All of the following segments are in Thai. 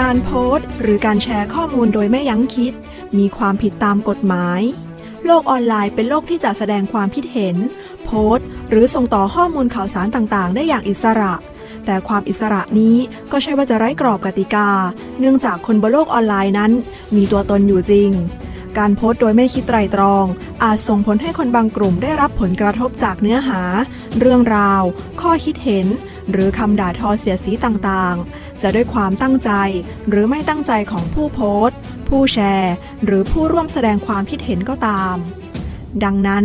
การโพสต์ หรือการแชร์ข้อมูลโดยไม่ยั้งคิด มีความผิดตามกฎหมาย โลกออนไลน์เป็นโลกที่จะแสดงความคิดเห็น โพสต์ หรือส่งต่อข้อมูลข่าวสารต่างๆ ได้อย่างอิสระ แต่ความอิสระนี้ก็ใช่ว่าจะไร้กรอบกติกา เนื่องจากคนบนโลกออนไลน์นั้น มีตัวตนอยู่จริง การโพสต์โดยไม่คิดไตรตรอง อาจส่งผลให้คนบางกลุ่มได้รับผลกระทบจากเนื้อหา เรื่องราว ข้อคิดเห็น หรือคำด่าทอเสียสีต่างๆ จะด้วยความตั้งใจหรือไม่ตั้งใจของผู้โพสต์ ผู้แชร์ หรือผู้ร่วมแสดงความคิดเห็นก็ตาม ดังนั้น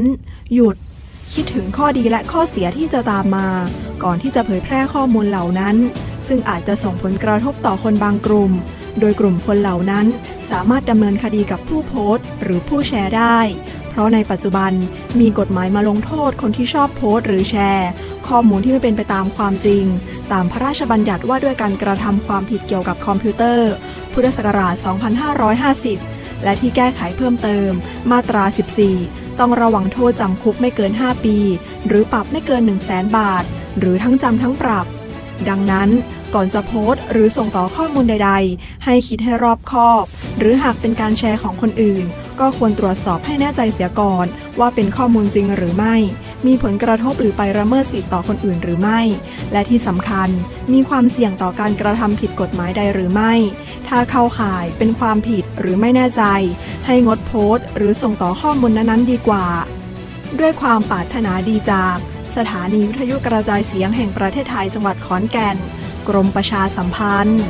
หยุด คิดถึงข้อดีและข้อเสียที่จะตามมา ก่อนที่จะเผยแพร่ข้อมูลเหล่านั้น ซึ่งอาจจะส่งผลกระทบต่อคนบางกลุ่ม โดยกลุ่มคนเหล่านั้น สามารถดำเนินคดีกับผู้โพสต์ หรือผู้แชร์ได้ เพราะในปัจจุบันมีกฎหมายมาลงโทษคนที่ชอบโพสต์ หรือแชร์ ข้อมูลที่ไม่เป็นไปตามความจริง ตามพระราชบัญญัติว่าด้วยการกระทำความผิดเกี่ยวกับคอมพิวเตอร์ พุทธศักราช 2550 และที่แก้ไขเพิ่มเติม มาตรา 14 ต้องระวังโทษจำคุกไม่เกิน 5 ปี หรือปรับไม่เกิน 1 0 0 0 0แบาท หรือทั้งจำทั้งปรับ ดังนั้นก่อนจะโพสต์ หรือส่งต่อข้อมูลใด ๆ ให้คิดให้รอบคอบ หรือหากเป็นการแชร์ของคนอื่น ก็ควรตรวจสอบให้แน่ใจเสียก่อน ว่าเป็นข้อมูลจริงหรือไม่ มีผลกระทบหรือไปละเมิดสิทธิต่อคนอื่นหรือไม่ และที่สำคัญ มีความเสี่ยงต่อการกระทำผิดกฎหมายใดหรือไม่ ถ้าเข้าข่ายเป็นความผิดหรือไม่แน่ใจ ให้งดโพสต์ หรือส่งต่อข้อมูลนั้นๆดีกว่า ด้วยความปรารถนาดีจาก สถานีวิทยุกระจายเสียงแห่งประเทศไทยจังหวัดขอนแก่น กรมประชาสัมพันธ์